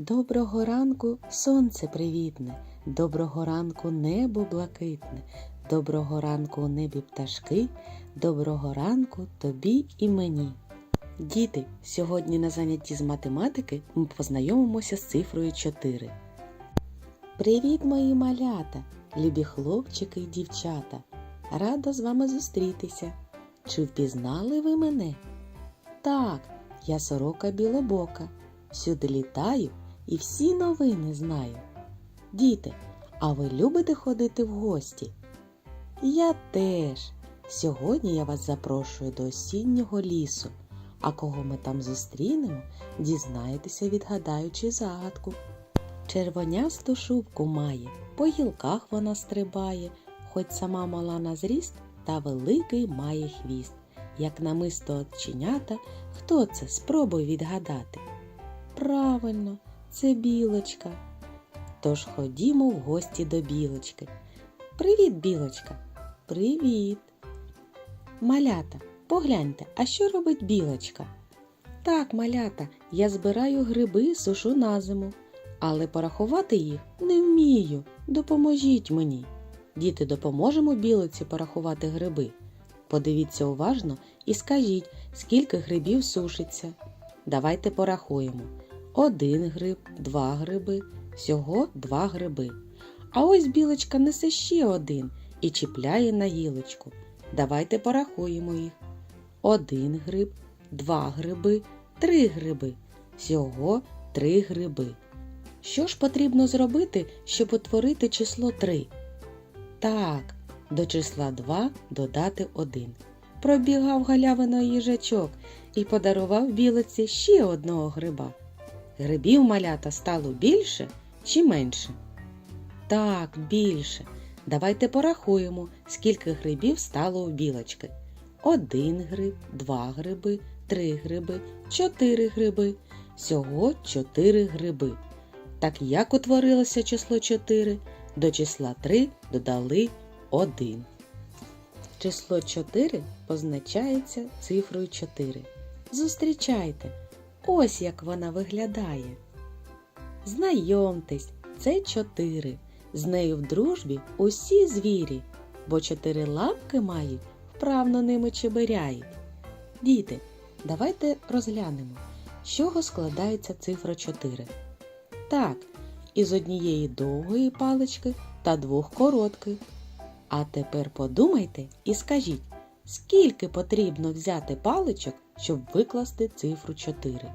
Доброго ранку сонце привітне, доброго ранку небо блакитне, доброго ранку у небі пташки, доброго ранку тобі і мені. Діти, сьогодні на занятті з математики ми познайомимося з цифрою 4. Привіт, мої малята, любі хлопчики й дівчата. Рада з вами зустрітися. Чи впізнали ви мене? Так, я сорока білобока. Всюди літаю і всі новини знаю. Діти, а ви любите ходити в гості? Я теж. Сьогодні я вас запрошую до осіннього лісу. А кого ми там зустрінемо, дізнаєтеся, відгадаючи загадку. Червонясту шубку має, по гілках вона стрибає, хоч сама мала на зріст, та великий має хвіст. Як намисто оченята, хто це? Спробуй відгадати. Правильно, це білочка. Тож ходімо в гості до білочки. Привіт, білочка. Привіт. Малята, погляньте, а що робить білочка? Так, малята, я збираю гриби, сушу на зиму, але порахувати їх не вмію. Допоможіть мені. Діти, допоможемо білоці порахувати гриби. Подивіться уважно і скажіть, скільки грибів сушиться. Давайте порахуємо. Один гриб, два гриби, всього два гриби. А ось білочка несе ще один і чіпляє на гілочку. Давайте порахуємо їх. Один гриб, два гриби, три гриби. Всього три гриби. Що ж потрібно зробити, щоб утворити число 3? Так, до числа 2 додати 1. Пробігав галявино їжачок і подарував білиці ще одного гриба. Грибів малята стало більше чи менше? Так, більше. Давайте порахуємо, скільки грибів стало у білочки. Один гриб, два гриби, три гриби, чотири гриби. Всього чотири гриби. Так як утворилося число 4? До числа 3 додали 1. Число 4 позначається цифрою 4. Зустрічайте! Ось як вона виглядає. Знайомтесь, це 4. З нею в дружбі усі звірі, бо чотири лапки мають, вправно ними чебиряють. Діти, давайте розглянемо, з чого складається цифра 4. Так, із однієї довгої палички та двох коротких. А тепер подумайте і скажіть, скільки потрібно взяти паличок, щоб викласти цифру 4?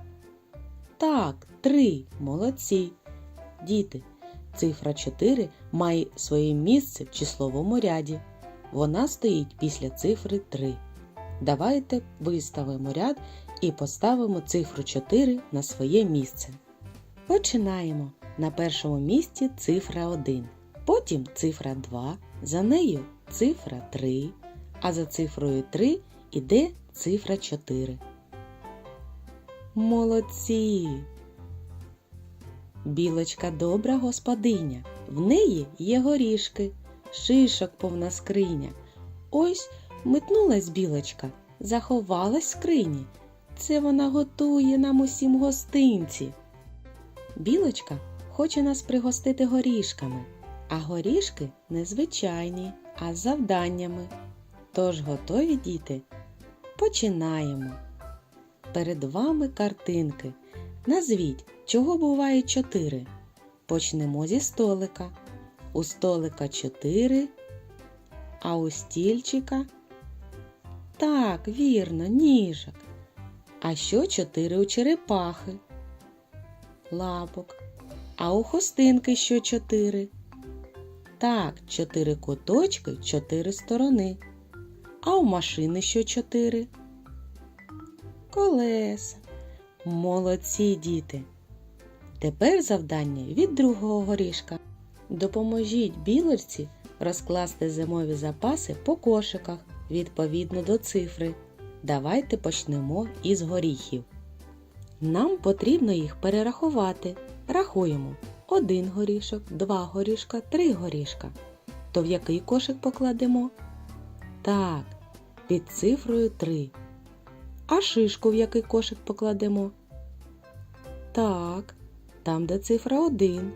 Так, 3. Молодці. Діти, цифра 4 має своє місце в числовому ряді. Вона стоїть після цифри 3. Давайте виставимо ряд і поставимо цифру 4 на своє місце. Починаємо. На першому місці цифра 1, потім цифра 2, за нею цифра 3, а за цифрою 3 іде цифра 4. Молодці! Білочка добра господиня, в неї є горішки, шишок повна скриня. Ось метнулась білочка, заховалась в скрині. Це вона готує нам усім гостинці. Білочка хоче нас пригостити горішками, а горішки не звичайні, а з завданнями. Тож готові діти? Починаємо. Перед вами картинки. Назвіть, чого буває чотири. Почнемо зі столика. У столика чотири, а у стільчика. Так, вірно, ніжок. А що чотири у черепахи? Лапок. А у хустинки що чотири? Так, чотири куточки, чотири сторони. А у машини що чотири? Колеса. Молодці діти. Тепер завдання від другого горішка. Допоможіть білочці розкласти зимові запаси по кошиках відповідно до цифри. Давайте почнемо із горіхів. Нам потрібно їх перерахувати. Рахуємо один горішок, два горішка, три горішка. То в який кошик покладемо? Так, під цифрою 3. А шишку в який кошик покладемо? Так, там, де цифра 1.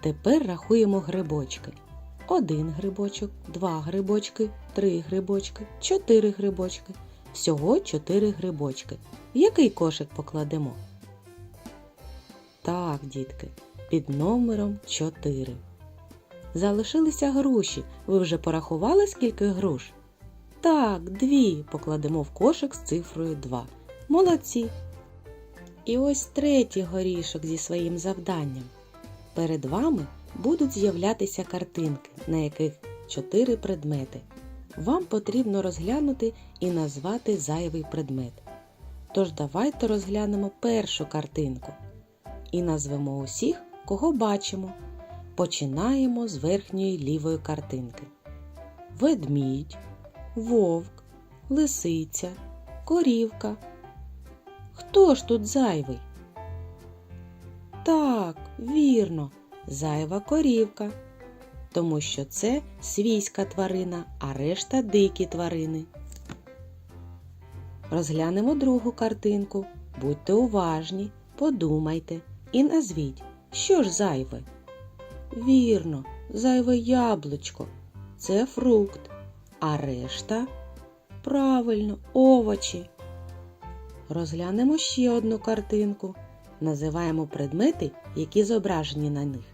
Тепер рахуємо грибочки. Один грибочок, два грибочки, три грибочки, чотири грибочки. Всього чотири грибочки. В який кошик покладемо? Так, дітки, під номером 4. Залишилися груші. Ви вже порахували, скільки груш? Так, дві покладемо в кошик з цифрою 2. Молодці. І ось третій горішок зі своїм завданням. Перед вами будуть з'являтися картинки, на яких чотири предмети. Вам потрібно розглянути і назвати зайвий предмет. Тож давайте розглянемо першу картинку і назвемо усіх, кого бачимо. Починаємо з верхньої лівої картинки. Ведмідь, вовк, лисиця, корівка. Хто ж тут зайвий? Так, вірно, зайва корівка, тому що це свійська тварина, а решта дикі тварини. Розглянемо другу картинку. Будьте уважні, подумайте і назвіть, що ж зайве. Вірно, зайве яблучко. Це фрукт, а решта правильно, овочі. Розглянемо ще одну картинку. Називаємо предмети, які зображені на них: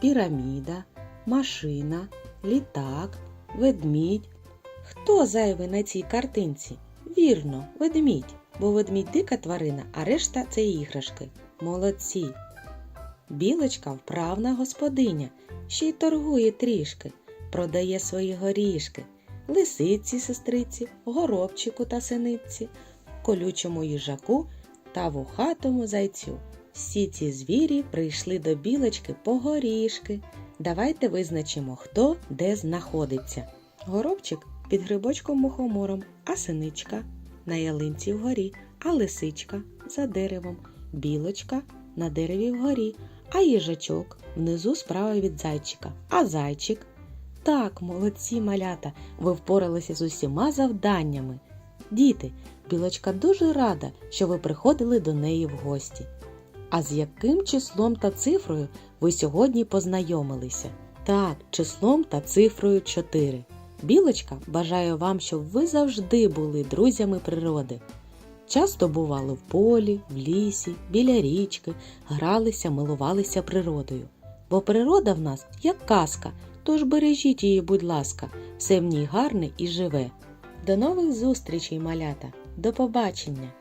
піраміда, машина, літак, ведмідь. Хто зайвий на цій картинці? Вірно, ведмідь, бо ведмідь дика тварина, а решта це іграшки. Молодці. Білочка вправна господиня, ще й торгує трішки, продає свої горішки, лисиці, сестриці, горобчику та синиці, колючому їжаку та вухатому зайцю. Всі ці звірі прийшли до білочки по горішки. Давайте визначимо, хто де знаходиться. Горобчик під грибочком мухомором, а синичка на ялинці вгорі, а лисичка за деревом, білочка на дереві вгорі, а їжачок внизу справа від зайчика, а зайчик. Так, молодці малята, ви впоралися з усіма завданнями. Діти, білочка дуже рада, що ви приходили до неї в гості. А з яким числом та цифрою ви сьогодні познайомилися? Так, числом та цифрою 4. Білочка бажає вам, щоб ви завжди були друзями природи. Часто бували в полі, в лісі, біля річки, гралися, милувалися природою. Бо природа в нас як казка, тож бережіть її, будь ласка, все в ній гарне і живе. До нових зустрічей, малята! До побачення!